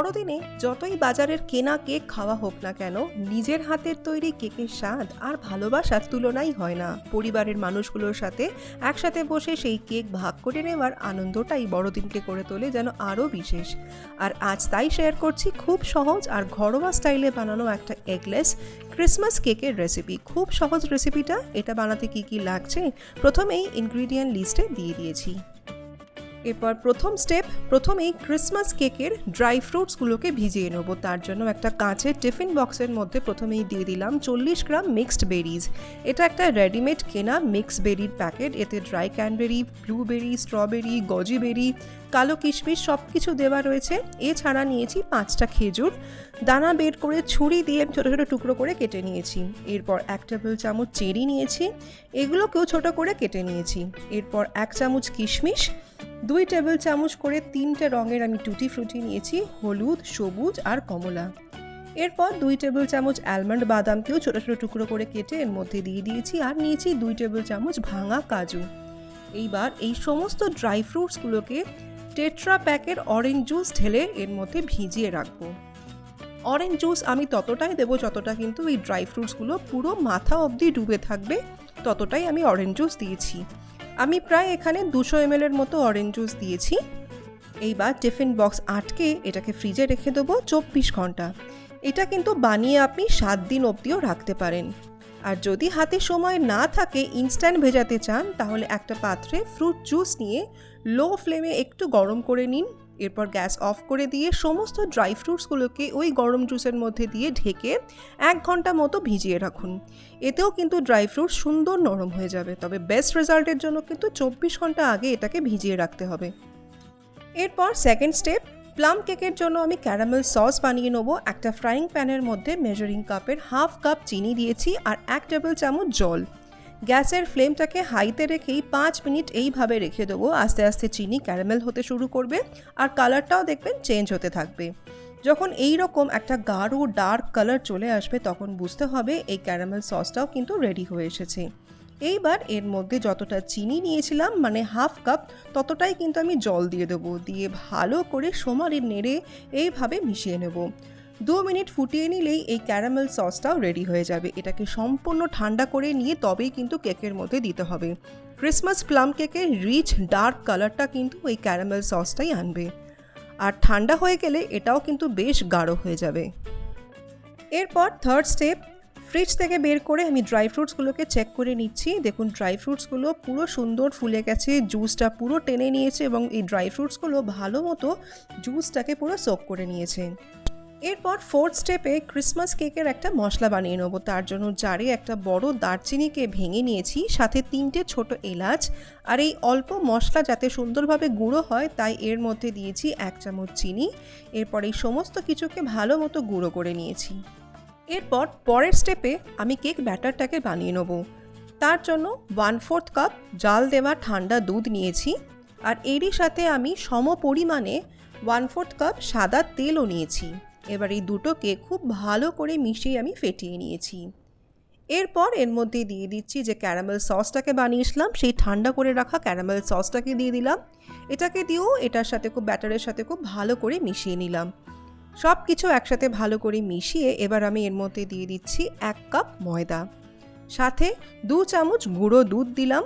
বড়দিনে যতই বাজারের কেনা কেক খাওয়া হোক না কেন, নিজের হাতের তৈরি কেকের স্বাদ আর ভালোবাসার তুলনাই হয় না। পরিবারের মানুষগুলোর সাথে একসাথে বসে সেই কেক ভাগ করে নেওয়ার আনন্দটাই বড়দিনকে করে তোলে যেন আরও বিশেষ। আর আজ তাই শেয়ার করছি খুব সহজ আর ঘরোয়া স্টাইলে বানানো একটা এগলেস ক্রিসমাস কেকের রেসিপি। খুব সহজ রেসিপিটা, এটা বানাতে কি কি লাগছে, প্রথমেই ইনগ্রিডিয়েন্ট লিস্টে দিয়ে দিয়েছি। এরপর প্রথম স্টেপ প্রথমেই ক্রিসমাস কেকের ড্রাই ফ্রুটসগুলোকে ভিজিয়ে নেব। তার জন্য একটা কাঁচের টিফিন বক্সের মধ্যে প্রথমেই দিয়ে দিলাম চল্লিশ গ্রাম মিক্সড বেরিজ এটা একটা রেডিমেড কেনা মিক্স বেরির প্যাকেট এতে dry cranberry blueberry strawberry gooseberry কালো কিশমিশ সব কিছু দেওয়া রয়েছে। এছাড়া নিয়েছি পাঁচটা খেজুর। দানা বের করে ছুরি দিয়ে ছোটো ছোটো টুকরো করে কেটে নিয়েছি। এরপর এক টেবিল চামচ চেরি নিয়েছি। এগুলোকেও ছোটো করে কেটে নিয়েছি। এরপর এক চামচ কিশমিশ দুই টেবিল চামচ করে তিনটে রঙের আমি টুটি ফ্রুটি নিয়েছি, হলুদ, সবুজ আর কমলা। এরপর দুই টেবিল চামচ অ্যালমন্ড বাদামকেও ছোটো ছোটো টুকরো করে কেটে এর মধ্যে দিয়ে দিয়েছি আর নিয়েছি দুই টেবিল চামচ ভাঙা কাজু। এইবার এই সমস্ত ড্রাই ফ্রুটসগুলোকে টেট্রা প্যাকের অরেঞ্জ জুস ঢেলে এর মধ্যে ভিজিয়ে রাখব। অরেঞ্জ জুস আমি ততটাই দেবো যতটা কিন্তু এই ড্রাই ফ্রুটসগুলো পুরো মাথা অবধি ডুবে থাকবে, ততটাই আমি অরেঞ্জ জুস দিয়েছি। আমি প্রায় এখানে দুশো এম এর মতো অরেঞ্জ জুস দিয়েছি। এইবার টিফিন বক্স আটকে এটাকে ফ্রিজে রেখে দেবো চব্বিশ ঘণ্টা। এটা কিন্তু বানিয়ে আপনি সাত দিন অবধিও রাখতে পারেন। আর যদি হাতে সময় না থাকে ইনস্ট্যান্ট ভেজাতে চান, তাহলে একটা পাত্রে ফ্রুট জুস নিয়ে লো ফ্লেমে একটু গরম করে নিন। এরপর গ্যাস অফ করে দিয়ে সমস্ত ড্রাই ফ্রুটসগুলোকে ওই গরম জুসের মধ্যে দিয়ে ঢেকে এক ঘণ্টা মতো ভিজিয়ে রাখুন। এতেও কিন্তু ড্রাই ফ্রুট সুন্দর নরম হয়ে যাবে, তবে বেস্ট রেজাল্টের জন্য কিন্তু চব্বিশ ঘণ্টা আগে এটাকে ভিজিয়ে রাখতে হবে। এরপর সেকেন্ড স্টেপ, প্লাম কেকের জন্য আমি ক্যারামেল সস বানিয়ে নেব একটা ফ্রাইং প্যানের মধ্যে মেজারিং কাপের হাফ কাপ চিনি দিয়েছি আর এক টেবিল চামচ জল। গ্যাসের ফ্লেমটাকে হাইতে রেখেই পাঁচ মিনিট এইভাবে রেখে দেবো। আস্তে আস্তে চিনি ক্যারামেল হতে শুরু করবে আর কালারটাও দেখবেন চেঞ্জ হতে থাকবে। যখন এই রকম একটা গাঢ়, ডার্ক কালার চলে আসবে, তখন বুঝতে হবে এই ক্যারামেল সসটাও কিন্তু রেডি হয়ে এসেছে। এইবার এর মধ্যে যতটা চিনি নিয়েছিলাম মানে হাফ কাপ, ততটাই কিন্তু আমি জল দিয়ে দেবো। দিয়ে ভালো করে সোমারি নেড়ে এইভাবে মিশিয়ে নেব। দু মিনিট ফুটিয়ে নিলেই এই ক্যারামেল সসটাও রেডি হয়ে যাবে। এটাকে সম্পূর্ণ ঠান্ডা করে নিয়ে তবেই কিন্তু কেকের মধ্যে দিতে হবে। ক্রিসমাস প্লাম কেকের রিচ, ডার্ক কালারটা কিন্তু ওই ক্যারামেল সসটাই আনবে। আর ঠান্ডা হয়ে গেলে এটাও কিন্তু বেশ গাঢ় হয়ে যাবে। এরপর থার্ড স্টেপ ফ্রিজ থেকে বের করে আমি ড্রাই ফ্রুটসগুলোকে চেক করে নিচ্ছি। দেখুন ড্রাই ফ্রুটসগুলো পুরো সুন্দর ফুলে গেছে জুসটা পুরো টেনে নিয়েছে এবং এই ড্রাই ফ্রুটসগুলো ভালো মতো জুসটাকে পুরো সোক করে নিয়েছে। এরপর ফোর্থ স্টেপে ক্রিসমাস কেকের একটা মশলা বানিয়ে নেব। তার জন্য জারে একটা বড় দারচিনিকে ভেঙে নিয়েছি, সাথে তিনটে ছোট এলাচ আর এই অল্প মশলা যাতে সুন্দরভাবে গুঁড়ো হয়, তাই এর মধ্যে দিয়েছি এক চামচ চিনি। এরপর এই সমস্ত কিছুকে ভালো মতো গুঁড়ো করে নিয়েছি। এরপর পরের স্টেপে আমি কেক ব্যাটারটাকে বানিয়ে নেব। তার জন্য ওয়ান ফোর্থ কাপ জাল দেওয়া ঠান্ডা দুধ নিয়েছি আর এরই সাথে আমি সম পরিমাণে ওয়ান ফোর্থ কাপ সাদা তেলও নিয়েছি। এবার এই দুটোকে খুব ভালো করে মিশিয়ে আমি ফেটিয়ে নিয়েছি। এরপর এর মধ্যে দিয়ে দিচ্ছি যে ক্যারামেল সসটাকে বানিয়েছিলাম সেই ঠান্ডা করে রাখা ক্যারামেল সসটাকে দিয়ে দিলাম। এটাকে দিয়েও এটার সাথে খুব ব্যাটারের সাথে খুব ভালো করে মিশিয়ে নিলাম। সব কিছু একসাথে ভালো করে মিশিয়ে এবার আমি এর মধ্যে দিয়ে দিচ্ছি এক কাপ ময়দা। সাথে দু চামচ গুঁড়ো দুধ দিলাম,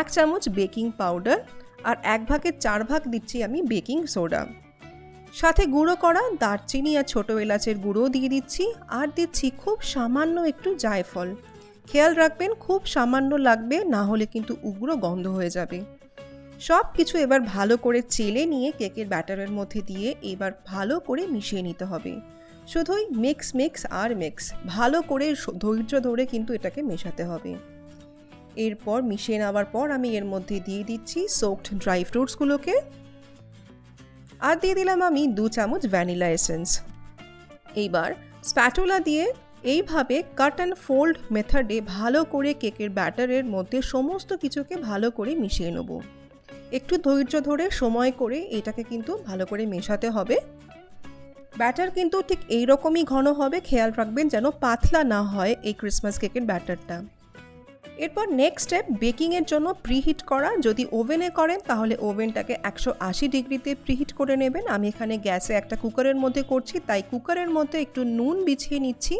এক চামচ বেকিং পাউডার আর এক ভাগের চার ভাগ দিচ্ছি আমি বেকিং সোডা। সাথে গুঁড়ো করা দারচিনি আর ছোটো এলাচের গুঁড়োও দিয়ে দিচ্ছি আর দিচ্ছি খুব সামান্য একটু জায়ফল। খেয়াল রাখবেন, খুব সামান্য লাগবে, না হলে কিন্তু উগ্র গন্ধ হয়ে যাবে। সব কিছু এবার ভালো করে চেলে নিয়ে কেকের ব্যাটারের মধ্যে দিয়ে এবার ভালো করে মিশিয়ে নিতে হবে। শুধুই মিক্স মিক্স আর মিক্স, ভালো করে ধৈর্য ধরে কিন্তু এটাকে মেশাতে হবে। এরপর মিশিয়ে নেওয়ার পর আমি এর মধ্যে দিয়ে দিচ্ছি সোকড ড্রাই ফ্রুটসগুলোকে। আর দিয়ে দিলাম আমি দু চামচ ভ্যানিলা এসেন্স। এইবার স্প্যাটুলা দিয়ে এইভাবে কাট অ্যান্ড ফোল্ড মেথডে ভালো করে কেকের ব্যাটারের মধ্যে সমস্ত কিছুকে ভালো করে মিশিয়ে নেব। একটু ধৈর্য ধরে সময় করে এটাকে কিন্তু ভালো করে মেশাতে হবে। ব্যাটার কিন্তু ঠিক এই রকমই ঘন হবে, খেয়াল রাখবেন যেন পাতলা না হয় এই ক্রিসমাস কেকের ব্যাটারটা। এরপর নেক্সট স্টেপ বেকিংয়ের জন্য প্রিহিট করা। যদি ওভেনে করেন, তাহলে ওভেনটাকে একশো আশি ডিগ্রিতে প্রিহিট করে নেবেন। আমি এখানে গ্যাসে একটা কুকারের মধ্যে করছি, তাই কুকারের মধ্যে একটু নুন বিছিয়ে নিচ্ছি।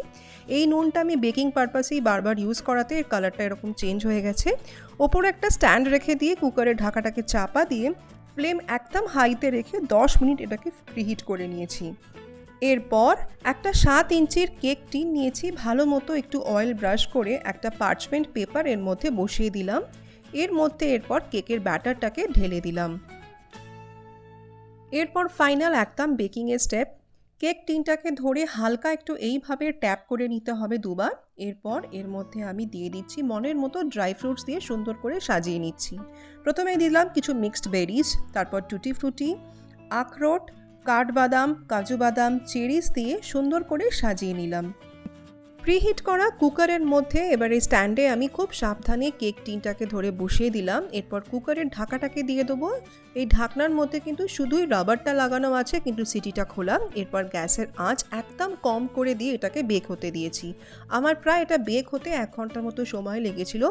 এই নুনটা আমি বেকিং পারপাসেই বারবার ইউজ করাতে এর কালারটা এরকম চেঞ্জ হয়ে গেছে। ওপরে একটা স্ট্যান্ড রেখে দিয়ে কুকারের ঢাকাটাকে চাপা দিয়ে ফ্লেম একদম হাইতে রেখে দশ মিনিট এটাকে প্রিহিট করে নিয়েছি। এরপর একটা সাত ইঞ্চির কেক টিন নিয়েছি, ভালো মতো একটু অয়েল ব্রাশ করে একটা পার্চমেন্ট পেপার এর মধ্যে বসিয়ে দিলাম। এর মধ্যে এরপর কেকের ব্যাটারটাকে ঢেলে দিলাম। এরপর ফাইনাল একদম বেকিংয়ের স্টেপ কেক টিনটাকে ধরে হালকা একটু এইভাবে ট্যাপ করে নিতে হবে দুবার। এরপর এর মধ্যে আমি দিয়ে দিচ্ছি মনের মতো ড্রাই ফ্রুটস দিয়ে সুন্দর করে সাজিয়ে নিচ্ছি। প্রথমে দিলাম কিছু মিক্সড বেরিজ তারপর টুটি ফ্রুটি আখরোট কাঠবাদাম কাজু বাদাম চেরিস দিয়ে সুন্দর করে সাজিয়ে নিলাম। প্রিহিট করা কুকারের মধ্যে এবার এই স্ট্যান্ডে আমি খুব সাবধানে কেক টিনটাকে ধরে বসিয়ে দিলাম। এরপর কুকারের ঢাকাটাকে দিয়ে দেবো। এই ঢাকনার মধ্যে কিন্তু শুধুই রাবারটা লাগানো আছে, কিন্তু সিটিটা খোলা। এরপর গ্যাসের আঁচ একদম কম করে দিয়ে এটাকে বেক হতে দিয়েছি। আমার প্রায় এটা বেক হতে এক ঘণ্টার মতো সময় লেগেছিল।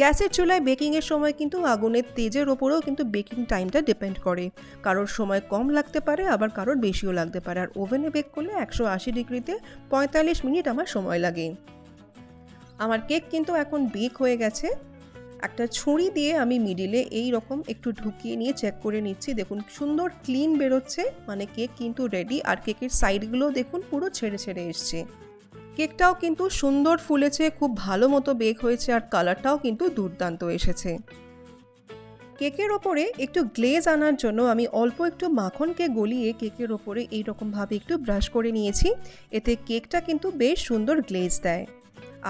গ্যাসের চুলায় বেকিংয়ের সময় কিন্তু আগুনের তেজের ওপরেও কিন্তু বেকিং টাইমটা ডিপেন্ড করে। কারোর সময় কম লাগতে পারে, আবার কারোর বেশিও লাগতে পারে। আর ওভেনে বেক করলে একশো আশি ডিগ্রিতে পঁয়তাল্লিশ মিনিট আমার সময় লাগে। আমার কেক কিন্তু এখন বেক হয়ে গেছে। একটা ছুরি দিয়ে আমি মিডিলে এই রকম একটু ঢুকিয়ে নিয়ে চেক করে নিচ্ছি। দেখুন, সুন্দর ক্লিন বেরোচ্ছে। মানে কেক কিন্তু রেডি আর কেকের সাইডগুলো দেখুন পুরো ছেড়ে ছেড়ে এসছে। কেকটাও কিন্তু সুন্দর ফুলেছে, খুব ভালো মতো বেক হয়েছে আর কালারটাও কিন্তু দুর্দান্ত এসেছে। কেকের ওপরে একটু গ্লেজ আনার জন্য আমি অল্প একটু মাখনকে গলিয়ে কেকের ওপরে এইরকমভাবে একটু ব্রাশ করে নিয়েছি। এতে কেকটা কিন্তু বেশ সুন্দর গ্লেজ দেয়।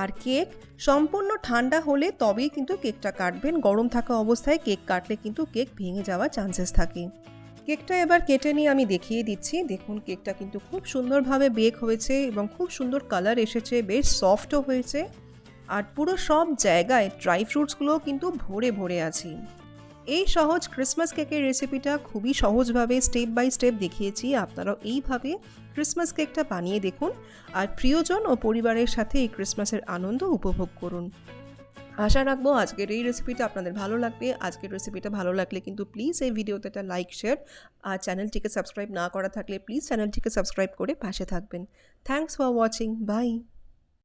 আর কেক সম্পূর্ণ ঠান্ডা হলে তবেই কিন্তু কেকটা কাটবেন। গরম থাকা অবস্থায় কেক কাটলে কিন্তু কেক ভেঙে যাওয়ার চান্সেস থাকে। কেকটা এবার কেটে নিয়ে আমি দেখিয়ে দিচ্ছি। দেখুন, কেকটা কিন্তু খুব সুন্দরভাবে বেক হয়েছে এবং খুব সুন্দর কালার এসেছে, বেশ সফটও হয়েছে। আর পুরো সব জায়গায় ড্রাই ফ্রুটসগুলোও কিন্তু ভরে ভরে আছে। এই সহজ ক্রিসমাস কেকের রেসিপিটা খুবই সহজভাবে স্টেপ বাই স্টেপ দেখিয়েছি। আপনারাও এইভাবে ক্রিসমাস কেকটা বানিয়ে দেখুন আর প্রিয়জন ও পরিবারের সাথে এই ক্রিসমাসের আনন্দ উপভোগ করুন। আশা রাখব আজকের এই রেসিপিটা আপনাদের ভালো লাগবে। আজকের রেসিপিটা ভালো লাগলে কিন্তু প্লিজ এই ভিডিওতে একটা লাইক শেয়ার আর চ্যানেলটিকে সাবস্ক্রাইব না করা থাকলে প্লিজ চ্যানেলটিকে সাবস্ক্রাইব করে পাশে থাকবেন। Thanks for watching by